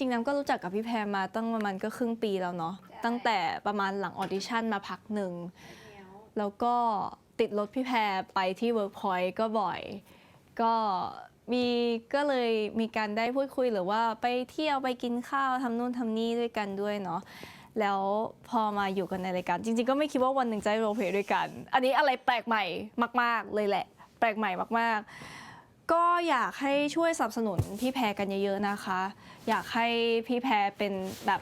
ริงๆน้ำก็รู้จักกับพี่แพรมาตั้งประมาณก็ครึ่งปีแล้วเนาะตั้งแต่ประมาณหลังออดิชั่นมาพักหนึ่ง แล้วก็ติดรถพี่แพรไปที่เวิร์กพอยต์ก็บ่อย ก็มีก็เลยมีการได้พูดคุยหรือว่าไปเที่ยวไปกินข้าวทำนู่นทำนี่ด้วยกันด้วยเนาะแล้วพอมาอยู่กันในรายการ จริง ๆ ก็ไม่คิดว่าวันหนึ่งจะได้โรลเพลย์ด้วยกัน อันนี้อะไรแปลกใหม่มาก ๆ เลยแหละ แปลกใหม่มาก ๆ ก็อยากให้ช่วยสนับสนุนพี่แพรกันเยอะๆนะคะ อยากให้พี่แพรเป็นแบบ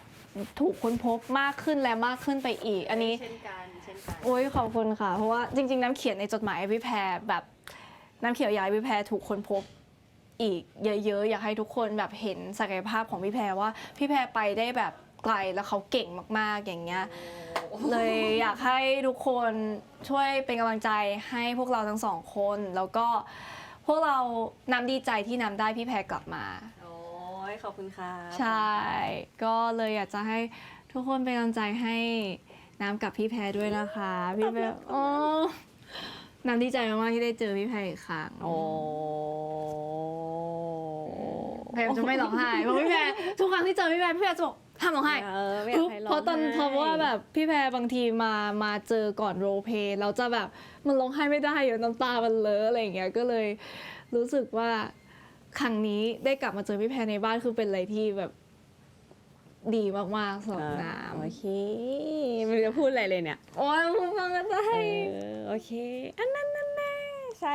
ถูกค้นพบมากขึ้นและมากขึ้นไปอีก อันนี้เช่นกันเช่นกันโอ้ยขอบคุณค่ะ เพราะว่าจริง ๆ น้ำเขียนในจดหมายให้พี่แพรแบบน้ำเขียนอยากให้พี่แพรถูกค้นพบอีกเยอะๆ อยากให้ทุกคนแบบเห็นศักยภาพของพี่แพรว่าพี่แพรไปได้แบบไกลแล้วเขาเก่งมากๆอย่างเงี้ยเลยอยากให้ทุกคนช่วยเป็นกำลังใจให้พวกเราทั้งสองคนแล้วก็ พวกเราน้ำดีใจที่น้ำได้พี่แพรกลับมา โอ้ยขอบคุณค่ะใช่ ก็เลยอยากจะให้ทุกคนเป็นกำลังใจให้น้ำกับพี่แพรด้วยนะคะ พี่แพรโอ้น้ำดีใจมากๆที่ได้เจอพี่แพรอีกครั้งโอ้แพรจะไม่ร้องไห้เพราะพี่แพรทุกครั้งที่เจอพี่แพรพี่แพรจะบอกห้ามร้องไห้ เออไม่อยากให้ ร้องเพราะตอนไห้เพราะว่าแบบพี่แพรบางทีมามาเจอก่อนโรลเพลย์เราจะแบบมันร้องไห้ไม่ได้อยู่น้ำตามันเลอะอะไรอย่างเงี้ยก็เลยรู้สึกว่าครั้งนี้ได้กลับมาเจอพี่แพรในบ้านคือเป็นอะไรที่แบบดีมากๆสำหรับอ่าน้ำโอเคไม่รู้จะพูดอะไรเลยเนี่ยโอ้ยพูดฟังกันได้เออโอเค อันนั้นนั่นแน่